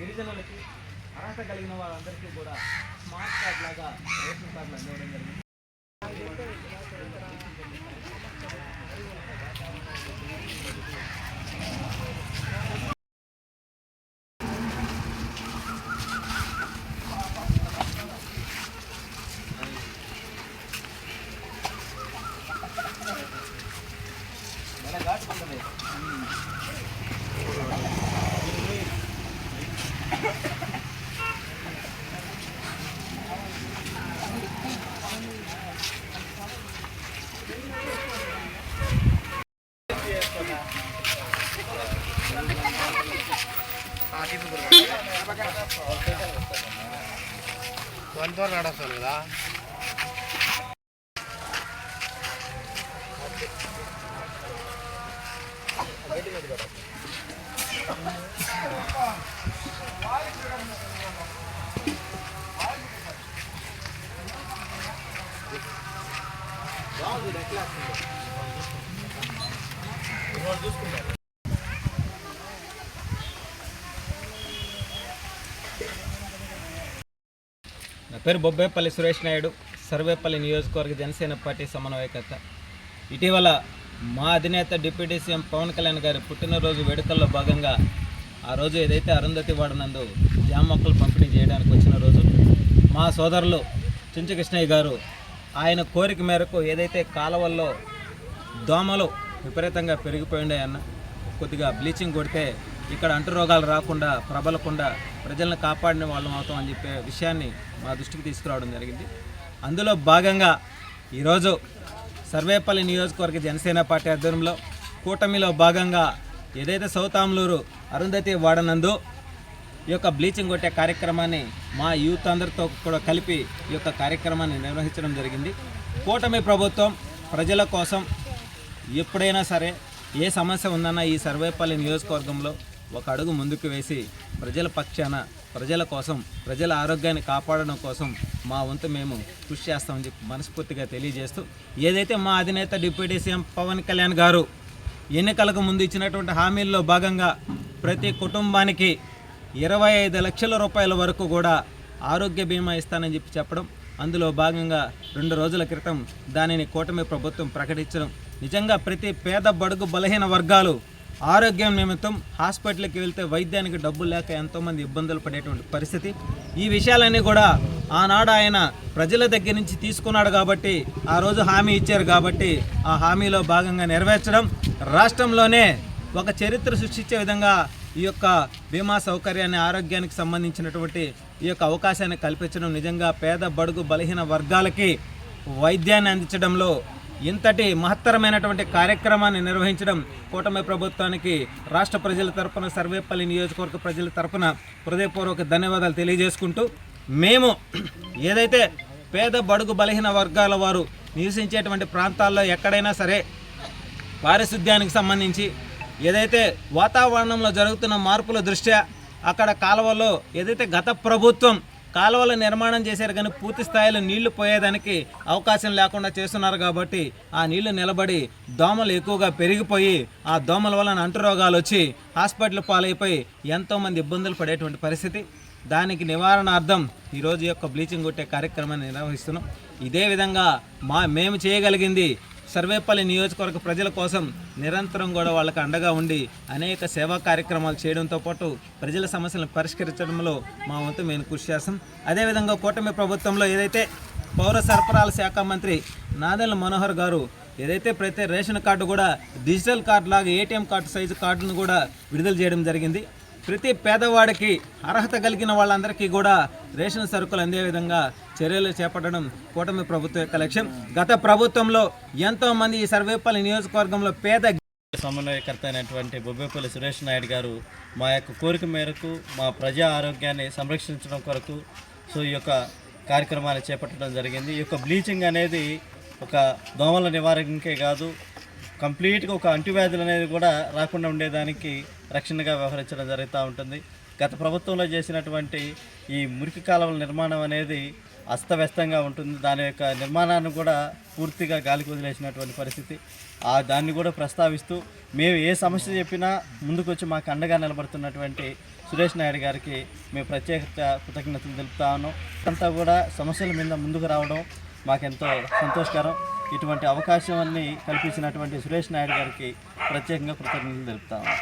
గిరిజనులకి అర్హత కలిగిన వాళ్ళందరికీ కూడా స్మార్ట్ కార్డ్ లాగా రేషన్ కార్డులు అందివ్వడం జరిగింది. కొంతవరకు నడుస్తాను కదా నా పేరు బొబ్బేపల్లి సురేష్ నాయుడు. సర్వేపల్లి నియోజకవర్గ జనసేన పార్టీ సమన్వయకర్త. ఇటీవల మా అధినేత డిప్యూటీ సీఎం పవన్ కళ్యాణ్ గారి పుట్టినరోజు వేడుకల్లో భాగంగా ఆ రోజు ఏదైతే అరుంధతి వాడనందు జామ మొక్కలు పంపిణీ చేయడానికి వచ్చిన రోజు మా సోదరులు చుంచు కృష్ణయ్య గారు ఆయన కోరిక మేరకు ఏదైతే కాలువల్లో దోమలు విపరీతంగా పెరిగిపోయి కొద్దిగా బ్లీచింగ్ కొడితే ఇక్కడ అంటు రోగాలు రాకుండా ప్రబలకుండా ప్రజలను కాపాడిన వాళ్ళం అవుతాం అని చెప్పే విషయాన్ని మా దృష్టికి తీసుకురావడం జరిగింది. అందులో భాగంగా ఈరోజు సర్వేపల్లి నియోజకవర్గ జనసేన పార్టీ ఆధ్వర్యంలో కూటమిలో భాగంగా ఏదైతే సౌతాంలూరు అరుంధతి వాడనందు ఈ యొక్క బ్లీచింగ్ కొట్టే కార్యక్రమాన్ని మా యూత్ అందరితో కూడా కలిపి ఈ యొక్క కార్యక్రమాన్ని నిర్వహించడం జరిగింది. కూటమి ప్రభుత్వం ప్రజల కోసం ఎప్పుడైనా సరే ఏ సమస్య ఉందన్నా ఈ సర్వేపల్లి నియోజకవర్గంలో ఒక అడుగు ముందుకు వేసి ప్రజల పక్షాన ప్రజల కోసం ప్రజల ఆరోగ్యాన్ని కాపాడడం కోసం మా వంతు మేము కృషి చేస్తామని చెప్పి మనస్ఫూర్తిగా తెలియజేస్తూ ఏదైతే మా అధినేత డిప్యూటీ సీఎం పవన్ కళ్యాణ్ గారు ఎన్నికలకు ముందు ఇచ్చినటువంటి హామీల్లో భాగంగా ప్రతి కుటుంబానికి ఇరవై ఐదు లక్షల రూపాయల వరకు కూడా ఆరోగ్య బీమా ఇస్తానని చెప్పి చెప్పడం అందులో భాగంగా రెండు రోజుల క్రితం దానిని కూటమి ప్రభుత్వం ప్రకటించడం. నిజంగా ప్రతి పేద బడుగు బలహీన వర్గాలు ఆరోగ్యం నిమిత్తం హాస్పిటల్కి వెళ్తే వైద్యానికి డబ్బులు లేక ఎంతోమంది ఇబ్బందులు పడేటువంటి పరిస్థితి. ఈ విషయాలన్నీ కూడా ఆనాడు ఆయన ప్రజల దగ్గర నుంచి తీసుకున్నాడు కాబట్టి ఆ రోజు హామీ ఇచ్చారు కాబట్టి ఆ హామీలో భాగంగా నెరవేర్చడం రాష్ట్రంలోనే ఒక చరిత్ర సృష్టించే విధంగా ఈ యొక్క బీమా సౌకర్యాన్ని ఆరోగ్యానికి సంబంధించినటువంటి ఈ యొక్క అవకాశాన్ని కల్పించడం నిజంగా పేద బడుగు బలహీన వర్గాలకి వైద్యాన్ని అందించడంలో ఇంతటి మహత్తరమైనటువంటి కార్యక్రమాన్ని నిర్వహించడం కూటమి ప్రభుత్వానికి రాష్ట్ర ప్రజల తరపున సర్వేపల్లి నియోజకవర్గ ప్రజల తరపున హృదయపూర్వక ధన్యవాదాలు తెలియజేసుకుంటూ మేము ఏదైతే పేద బడుగు బలహీన వర్గాల వారు నివసించేటువంటి ప్రాంతాల్లో ఎక్కడైనా సరే పారిశుద్ధ్యానికి సంబంధించి ఏదైతే వాతావరణంలో జరుగుతున్న మార్పుల దృష్ట్యా అక్కడ కాలువలో ఏదైతే గత ప్రభుత్వం కాలువల నిర్మాణం చేశారు కానీ పూర్తి స్థాయిలో నీళ్ళు పోయేదానికి అవకాశం లేకుండా చేస్తున్నారు కాబట్టి ఆ నీళ్ళు నిలబడి దోమలు ఎక్కువగా పెరిగిపోయి ఆ దోమల వలన అంటురోగాలు వచ్చి హాస్పిటల్ పాలైపోయి ఎంతోమంది ఇబ్బందులు పడేటువంటి పరిస్థితి. దానికి నివారణార్థం ఈరోజు ఈ యొక్క బ్లీచింగ్ కొట్టే కార్యక్రమాన్ని నిర్వహిస్తున్నాం. ఇదే విధంగా మా మేము చేయగలిగింది సర్వేపల్లి నియోజకవర్గ ప్రజల కోసం నిరంతరం కూడా వాళ్ళకు అండగా ఉండి అనేక సేవా కార్యక్రమాలు చేయడంతో పాటు ప్రజల సమస్యలను పరిష్కరించడంలో మా వంతు మేము కృషి చేస్తాం. అదేవిధంగా కూటమి ప్రభుత్వంలో ఏదైతే పౌర సరఫరాల శాఖ మంత్రి నాదెళ్ళ మనోహర్ గారు ఏదైతే ప్రతి రేషన్ కార్డు కూడా డిజిటల్ కార్డు లాగా ఏటీఎం కార్డు సైజు కార్డును కూడా విడుదల చేయడం జరిగింది. ప్రతి పేదవాడికి అర్హత కలిగిన వాళ్ళందరికీ కూడా రేషన్ సరుకులు అందే విధంగా చర్యలు చేపట్టడం కూటమి ప్రభుత్వం యొక్క లక్ష్యం. గత ప్రభుత్వంలో ఎంతో మంది ఈ సర్వేపల్లి నియోజకవర్గంలో పేద సమన్వయకర్త అయినటువంటి బొబ్బేపల్లి సురేష్ నాయుడు గారు మా యొక్క కోరిక మేరకు మా ప్రజా ఆరోగ్యాన్ని సంరక్షించడం కొరకు సో ఈ యొక్క కార్యక్రమాన్ని చేపట్టడం జరిగింది. ఈ యొక్క బ్లీచింగ్ అనేది ఒక దోమల నివారణకే కాదు కంప్లీట్గా ఒక అంటువ్యాధులు అనేది కూడా రాకుండా ఉండేదానికి రక్షణగా వ్యవహరించడం జరుగుతూ ఉంటుంది. గత ప్రభుత్వంలో చేసినటువంటి ఈ మురికి కాలువల నిర్మాణం అనేది అస్తవ్యస్తంగా ఉంటుంది. దాని యొక్క నిర్మాణాన్ని కూడా పూర్తిగా గాలికి వదిలేసినటువంటి పరిస్థితి. ఆ దాన్ని కూడా ప్రస్తావిస్తూ మేము ఏ సమస్య చెప్పినా ముందుకొచ్చి మాకు అండగా నిలబడుతున్నటువంటి సురేష్ నాయుడు గారికి మేము ప్రత్యేక కృతజ్ఞతలు తెలుపుతా ఉన్నాం. అంతా కూడా సమస్యల మీద ముందుకు రావడం మాకెంతో సంతోషకరం. ఇటువంటి అవకాశాన్ని కల్పించినటువంటి సురేష్ నాయుడు గారికి ప్రత్యేకంగా కృతజ్ఞతలు తెలుపుతా ఉన్నాం.